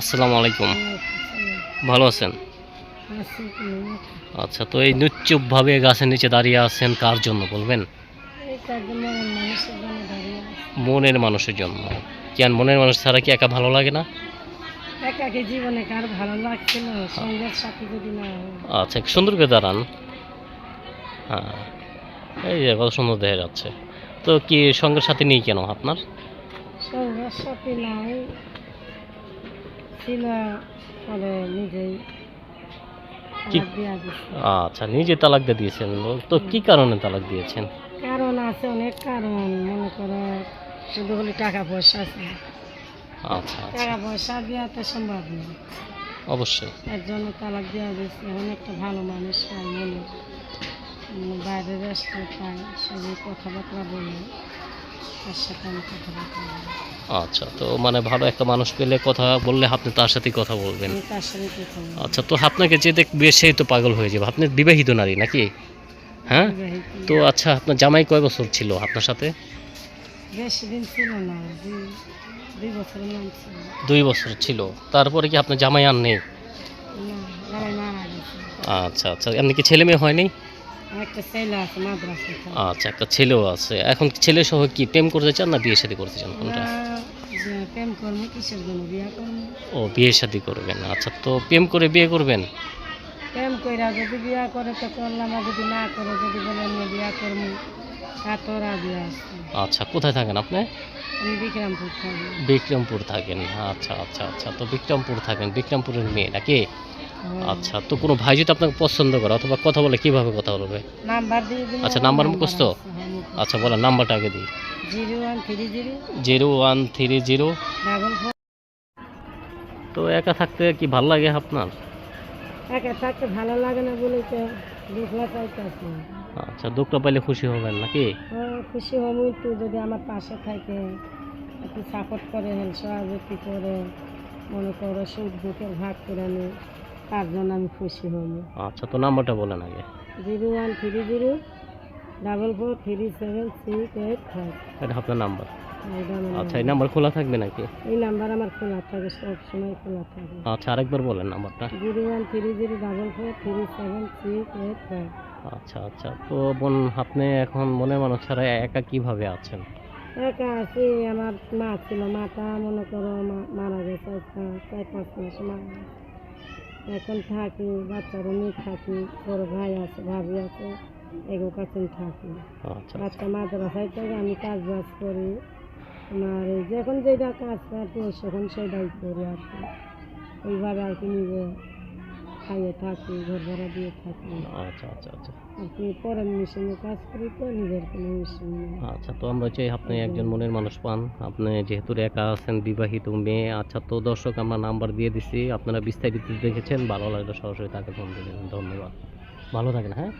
আসসালামু আলাইকুম। ভালো আছেন? আচ্ছা তো এই নিশ্চুপভাবে গাছের নিচে দাঁড়িয়ে আছেন কার জন্য বলবেন? মনের মানুষের জন্য। কেন মনের মানুষ ছাড়া কি একা ভালো লাগে না? আচ্ছা সুন্দর করে দাঁড়ান। হ্যাঁ এই যে কত সুন্দর দেখা যাচ্ছে। তো কি সঙ্গের সাথে নেই কেন আপনার? ছিল পরে নিজেই আচ্ছা নিজে তালাক দিয়ে দিয়েছেন তো কি কারণে তালাক দিয়েছেন? কারণ আছে অনেক কারণ। মনে করো শুধু হলে টাকা পয়সা আছে। আচ্ছা আচ্ছা। টাকা পয়সা দেওয়া তো সম্ভব না। অবশ্যই। এর জন্য তালাক দেওয়া দিয়েছে। অনেকটা ভালো মানুষ পাই মনে উম, বাইরে রেস্ট পাই সবাই কথাবার্তা বলে। আচ্ছা তো মানে ভালো একটা মানুষ পেলে কথা বললে আপনি তার কথা বলবেন। সাথে কথা বলি আচ্ছা তো আপনাকে যে দেখবে সেই তো পাগল হয়ে যাবে। আপনি বিবাহিত নারী নাকি? হ্যাঁ? তো আচ্ছা আপনার জামাই কয় বছর ছিল আপনার সাথে? বেশি না দুই বছর ছিল। তারপরে কি আপনার জামাই আর নেই? আচ্ছা আচ্ছা এমনি কি ছেলে মেয়ে হয়নি? আচ্ছা একটা ছেলেও আছে। এখন ছেলে সহ কি প্রেম করতে চান না বিয়ে শাদী করতে চান কোনটা? ও বিয়ে শাদী করবেন। আচ্ছা তো প্রেম করে বিয়ে করবেন? প্রেম কইরা যদি বিয়া করে তো করলাম আর যদি না করে যদি বলে বিয়া করব কাতরা বিয়া আছে। আচ্ছা কোথায় থাকেন আপনি? বিক্রমপুর থাকি। বিক্রমপুর থাকেন। আচ্ছা আচ্ছা আচ্ছা তো বিক্রমপুর থাকেন। বিক্রমপুরের মেয়ে নাকি। আচ্ছা তো কোনো ভাই যদি আপনাকে পছন্দ করে অথবা কথা বলে কীভাবে কথা বলবে? নাম্বার দিয়ে দিন আচ্ছা, নাম্বার মুখস্থ? আচ্ছা বলেন নাম্বারটা আগে দিই। Zero one three zero. Zero one three zero. তো একা থাকতে কি ভালো লাগে আপনার? একা থাকতে ভালো লাগে না বলে তো দেখলা চাইতেছি আচ্ছা দুঃখটা পাইলে খুশি হবেন নাকি? খুশি হব একটু যদি আমার পাশে থাকে একটু সাপোর্ট করে সহায়তা করে মনে করো সুখ দুঃখের ভাগ করে নি তার জন্য আমি খুশি হব। আচ্ছা তো নাম্বারটা বলেন আগে। Zero one three zero double four three seven six eight five. এটা আপনার নাম্বার। আচ্ছা এই নাম্বার। খোলা থাকবে নাকি? এই নাম্বার আমার খোলা থাকে সব সময় খোলা থাকে। আচ্ছা আরেকবার বলেন নাম্বারটা। Zero one three zero double four three seven six eight five. আচ্ছা আচ্ছা তো বোন আপনি এখন মনে মানুষ ছাড়া একা কীভাবে আছেন? একা আছি আমার মা ছিল মাটা মনে করো মারা গেছে চার পাঁচ মাস মারা গেছে। এখন থাকি বাচ্চারও নিয়ে থাকি বড় ভাই আছে ভাবি আছে এগো কাছে থাকি। আচ্ছা বাচ্চা মাদ্রাসায় থেকে আমি কাজ বাজ করি। আমার এই যখন যেটা কাজ পাতি সেখন সেটাই করি আর কি। ওইভাবে আর কি নিজে খাইয়ে থাকি ঘর ভাড়া দিয়ে থাকি। আচ্ছা আচ্ছা আচ্ছা। আপনি পরের মিশনে কাজ করি তো নিজের কোনো মিশন আচ্ছা তো আমরা চাই আপনি একজন মনের মানুষ পান। আপনি যেহেতু একা আছেন বিবাহিত মেয়ে আচ্ছা তো দর্শক আমরা নাম্বার দিয়ে দিছি। আপনারা বিস্তারিত দেখেছেন। ভালো লাগলে সরাসরি তাকে ফোন দিলেন ধন্যবাদ। ভালো থাকেন হ্যাঁ?